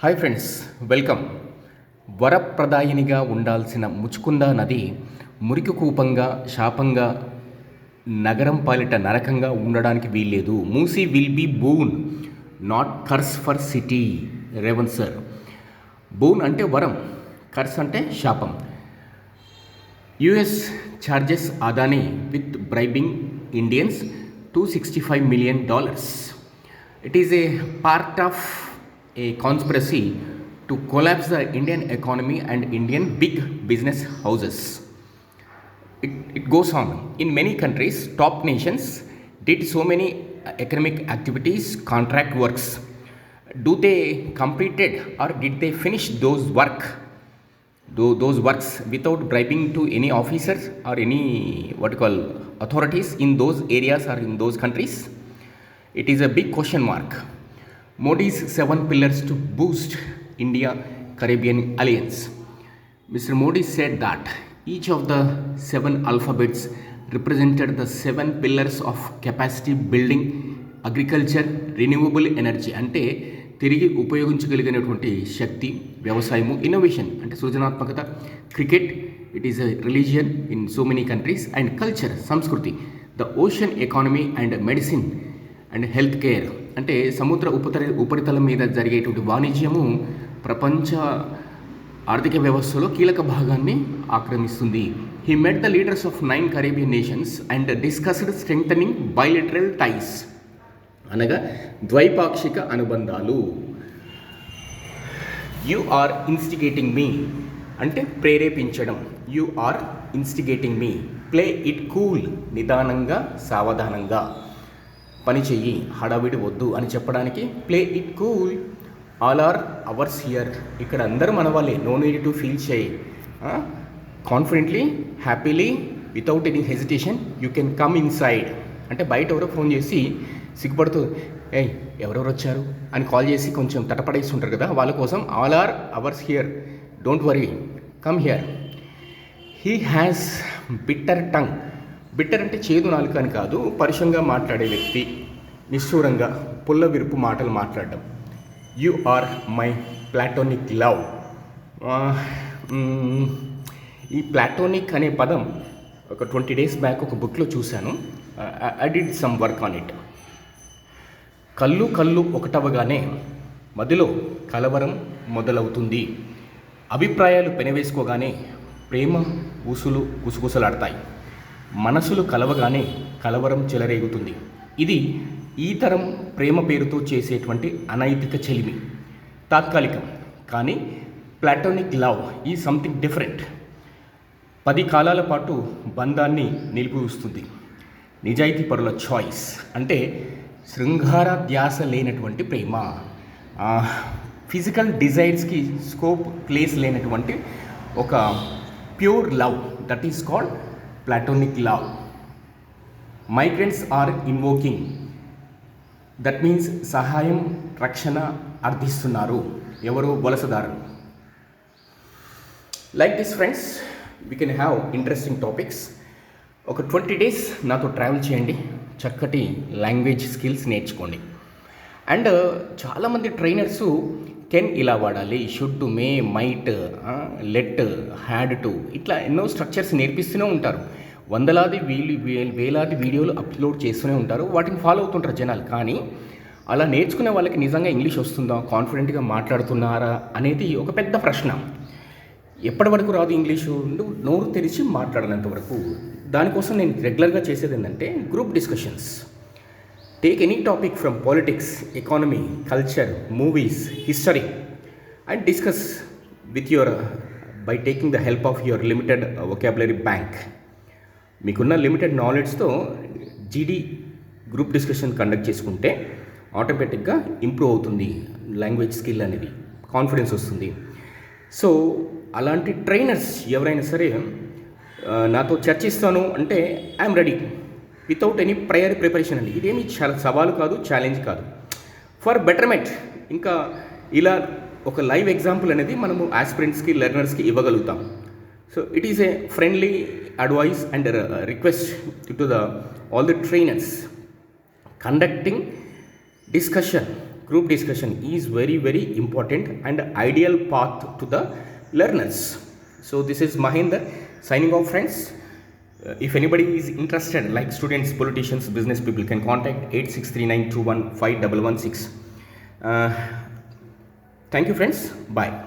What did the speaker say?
Hi friends welcome వరప్రదాయినిగా ఉండాల్సిన ముచుకుందా నది మురికి కూపంగా శాపంగా నగరం పాలిట నరకంగా ఉండడానికి వీల్లేదు. Musi will be boon not curse for city Revanth sir boon అంటే వరం కర్స్ అంటే శాపం. US charges Adani with bribing Indians two sixty five million dollars it is a part of a conspiracy to collapse the Indian economy and Indian big business houses. It, it goes on. In many countries, top nations did so many economic activities, contract works. Do they completed or did they finish those work? Do those works without bribing to any officers or any what you call authorities in those areas or in those countries? It is a big question mark. Modi's seven pillars to boost India Caribbean alliance mister Modi said that each of the seven alphabets represented the seven pillars of capacity building agriculture renewable energy అంటే తిరిగి ఉపయోగించగలిగినటువంటి శక్తి వ్యవసాయము innovation అంటే సృజనాత్మకత cricket it is a religion in so many countries and culture సంస్కృతి the ocean economy and medicine and health care అంటే సముద్ర ఉపతరి ఉపరితలం మీద జరిగేటువంటి వాణిజ్యము ప్రపంచ ఆర్థిక వ్యవస్థలో కీలక భాగాన్ని ఆక్రమిస్తుంది. He met the leaders of nine Caribbean nations and discussed strengthening bilateral ties అనగా ద్వైపాక్షిక అనుబంధాలు. యు ఆర్ ఇన్స్టిగేటింగ్ మీ అంటే ప్రేరేపించడం. You are instigating me play it cool నిదానంగా సావధానంగా. పని చెయ్యి హడావిడి వద్దు అని చెప్పడానికి play it cool. All are ours here. ఇక్కడ అందరూ మన వాళ్ళే నో నీడ్ టు ఫీల్ చేయి confidently happily without any hesitation you can come inside. అంటే బయట ఎవరో ఫోన్ చేసి సిగ్గుపడుతూ ఏయ్ ఎవరెవరు వచ్చారు? అని కాల్ చేసి కొంచెం తటపడేసి ఉంటారు కదా వాళ్ళ కోసం all are ours here. Don't worry. Come here. He has bitter tongue. Bitter అంటే చేదు నాలుక అని కాదు పరుషంగా మాట్లాడే వ్యక్తి. నిష్ఠూరంగా పుల్ల విరుపు మాటలు మాట్లాడడం. You are my platonic love. ఈ ప్లాటోనిక్ అనే పదం ఒక ట్వంటీ డేస్ బ్యాక్ ఒక బుక్లో చూశాను. I did some work on it. కళ్ళు కళ్ళు ఒకటవగానే మదిలో కలవరం మొదలవుతుంది. అభిప్రాయాలు పెనవేసుకోగానే ప్రేమ ఊసులు గుసగుసలాడతాయి. మనసులు కలవగానే కలవరం చెలరేగుతుంది. ఇది ఈ తరం ప్రేమ పేరుతో చేసేటువంటి అనైతిక చెలిమి. తాత్కాలికం. కానీ ప్లాటోనిక్ లవ్ ఈ సంథింగ్ డిఫరెంట్. పది కాలాల పాటు బంధాన్ని నిలిపిస్తుంది నిజాయితీ పరుల చాయిస్ అంటే శృంగార ధ్యాస లేనటువంటి ప్రేమ. ఫిజికల్ డిజైర్స్కి స్కోప్ ప్లేస్ లేనటువంటి ఒక pure love that is called platonic love migrants are invoking that means సహాయం రక్షణ అర్థిస్తున్నారు. ఎవరు వలసదారులు like this friends we can have interesting topics ఒక ట్వంటీ డేస్ నాతో ట్రావెల్ చేయండి. చక్కటి లాంగ్వేజ్ స్కిల్స్ నేర్చుకోండి. అండ్ చాలామంది ట్రైనర్స్ కెన్ ఇలా వాడాలి should may might let had to ఇట్లా ఎన్నో స్ట్రక్చర్స్ నేర్పిస్తూనే ఉంటారు. వందలాది వీలు వే- వేలాది వీడియోలు అప్లోడ్ చేస్తూనే ఉంటారు. వాటిని ఫాలో అవుతుంటారు జనాలు. కానీ అలా నేర్చుకునే వాళ్ళకి నిజంగా ఇంగ్లీష్ వస్తుందా? కాన్ఫిడెంట్గా మాట్లాడుతున్నారా? అనేది ఒక పెద్ద ప్రశ్న. ఎప్పటి వరకు రాదు ఇంగ్లీషు? నోరు తెరిచి మాట్లాడనంత వరకు. దానికోసం నేను రెగ్యులర్గా చేసేది ఏంటంటే group discussions take any topic from politics economy culture movies history and discuss with your by taking the help of your limited vocabulary bank మీకున్న లిమిటెడ్ నాలెడ్జ్తో జీడీ గ్రూప్ డిస్కషన్ కండక్ట్ చేసుకుంటే ఆటోమేటిక్గా ఇంప్రూవ్ అవుతుంది లాంగ్వేజ్ స్కిల్ అనేది confidence వస్తుంది. So అలాంటి trainers ఎవరైనా సరే నాతో చర్చిస్తాను అంటే I'm ready without any prior preparation అండి. ఇదేమి చాలా సవాలు కాదు ఛాలెంజ్ కాదు. ఫర్ బెటర్మెంట్ ఇంకా ఇలా ఒక లైవ్ ఎగ్జాంపుల్ అనేది మనము ఆస్పిరెంట్స్కి లెర్నర్స్కి ఇవ్వగలుగుతాం. So it is a friendly advice and request to the all the trainers conducting discussion group discussion is very very important and ideal path to the learners so this is Mahender signing off friends if anybody is interested like students politicians business people can contact 8639215116 uh, thank you friends. Bye